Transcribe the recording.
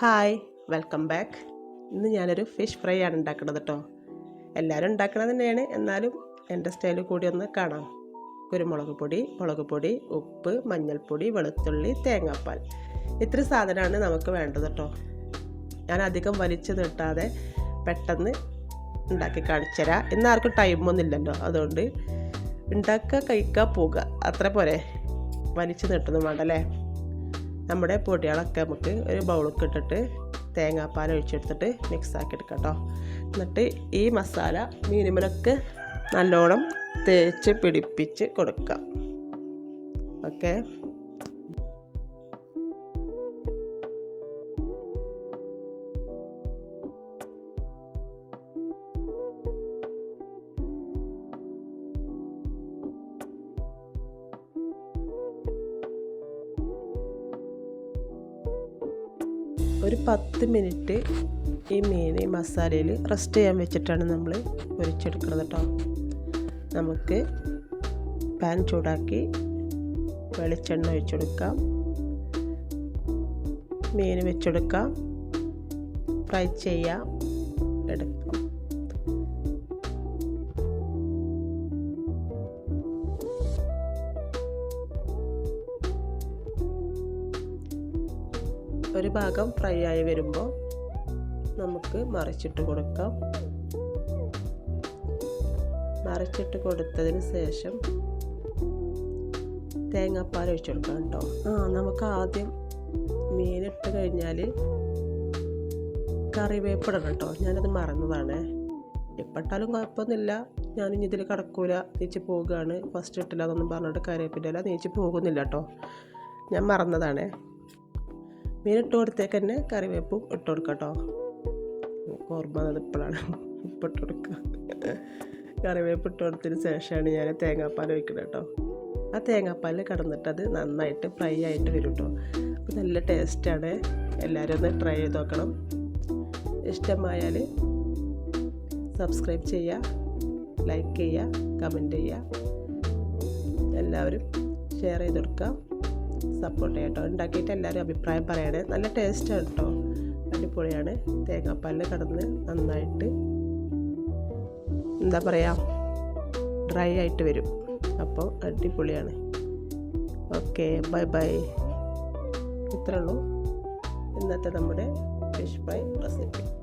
Hi welcome back. ഇന്ന് ഞാനൊരു fish fry ആണ് ഉണ്ടാക്കുന്നത് കേട്ടോ എല്ലാവരും ഉണ്ടാക്കണത് തന്നെയാണ്. എന്നാലും എന്റെ സ്റ്റൈൽ കൂടി ഒന്ന് കാണാം. കുരുമുളക് പൊടി മുളക് പൊടി ഉപ്പ് മഞ്ഞൾപ്പൊടി വെളുത്തുള്ളി തേങ്ങാപ്പാൽ. ഇത്ര സാധനമാണ് നമുക്ക് വേണ്ടത് കേട്ടോ ഞാൻ അധികം വലിച്ചു നീട്ടാതെ പെട്ടെന്ന് ഉണ്ടാക്കി കാണിച്ചു തരാം. ഇന്ന് ആർക്കും ടൈമൊന്നും ഇല്ലല്ലോ. അതുകൊണ്ട് ഉണ്ടാക്കുക കഴിക്കുക പോവുക. അത്ര പോരെ. വലിച്ചു നീട്ടൊന്നും വേണ്ട അല്ലേ നമ്മുടെ പൊടികളൊക്കെ നമുക്ക് ഒരു ബൗളൊക്കെ ഇട്ടിട്ട് തേങ്ങാപ്പാൽ ഒഴിച്ചെടുത്തിട്ട് മിക്സ് ആക്കി എടുക്കാം കേട്ടോ എന്നിട്ട് ഈ മസാല മീനുമലൊക്കെ നല്ലോണം തേച്ച് പിടിപ്പിച്ച് കൊടുക്കാം. ഓക്കെ ഒരു പത്ത് മിനിറ്റ് ഈ മീൻ മസാലയിൽ റെസ്റ്റ് ചെയ്യാൻ വെച്ചിട്ടാണ് നമ്മൾ പൊരിച്ചെടുക്കുന്നത് കേട്ടോ. നമുക്ക് പാൻ ചൂടാക്കി വെളിച്ചെണ്ണ ഒഴിച്ചെടുക്കാം മീൻ വെച്ചെടുക്കാം ഫ്രൈ ചെയ്യാം. എടുക്കാം. ഒരു ഭാഗം ഫ്രൈ ആയി വരുമ്പോൾ നമുക്ക് മറിച്ചിട്ട് കൊടുക്കാം. മറിച്ചിട്ട് കൊടുത്തതിന് ശേഷം തേങ്ങാപ്പാൽ ഒഴിച്ചു കൊടുക്കാം കേട്ടോ. ആ നമുക്ക് ആദ്യം മീനിട്ട് കഴിഞ്ഞാൽ കറിവേപ്പിടണം കേട്ടോ. ഞാനത് മറന്നതാണ്. എപ്പിട്ടാലും കുഴപ്പമൊന്നുമില്ല. ഇനി ഇതിൽ കടക്കൂല. നീച്ച് പോവുകയാണ് ഫസ്റ്റ് ഇട്ടില്ല എന്നൊന്നും പറഞ്ഞിട്ട് കറിവേപ്പിന്റെ നീച്ച് പോകുന്നില്ല കേട്ടോ. ഞാൻ മറന്നതാണേ. മീൻ കൊടുത്തേക്ക് തന്നെ കറിവേപ്പും ഇട്ട് കൊടുക്കാം കേട്ടോ. ഓർമ്മ വന്നത് ഇപ്പോഴാണ്. ഇപ്പം ഇട്ട് കൊടുക്കുക. കറിവേപ്പ് ഇട്ട് കൊടുത്തതിന് ശേഷമാണ് ഞാൻ തേങ്ങാപ്പാൽ ഒഴിക്കുന്നത് കേട്ടോ. ആ തേങ്ങാപ്പാലിൽ കിടന്നിട്ട് അത് നന്നായിട്ട് ഫ്രൈ ആയിട്ട് വരും കേട്ടോ. അപ്പോൾ നല്ല ടേസ്റ്റാണ് എല്ലാവരും ഒന്ന് ട്രൈ ചെയ്ത് നോക്കണം. ഇഷ്ടമായാൽ സബ്സ്ക്രൈബ് ചെയ്യുക ലൈക്ക് ചെയ്യുക കമന്റ് ചെയ്യുക. എല്ലാവരും ഷെയർ ചെയ്ത് കൊടുക്കുക. സപ്പോർട്ട് ചെയ്യാം കേട്ടോ. ഉണ്ടാക്കിയിട്ട് എല്ലാവരും അഭിപ്രായം പറയണേ. നല്ല ടേസ്റ്റാണ് കേട്ടോ. അടിപൊളിയാണ്. തേങ്ങാപ്പാലിൽ കടന്ന് നന്നായിട്ട് എന്താ പറയുക ഡ്രൈ ആയിട്ട് വരും. അപ്പോൾ അടിപൊളിയാണ്. ഓക്കെ ബൈ ബൈ ഇത്രയുള്ളൂ ഇന്നത്തെ നമ്മുടെ ഫിഷ് ഫ്രൈ റെസിപ്പി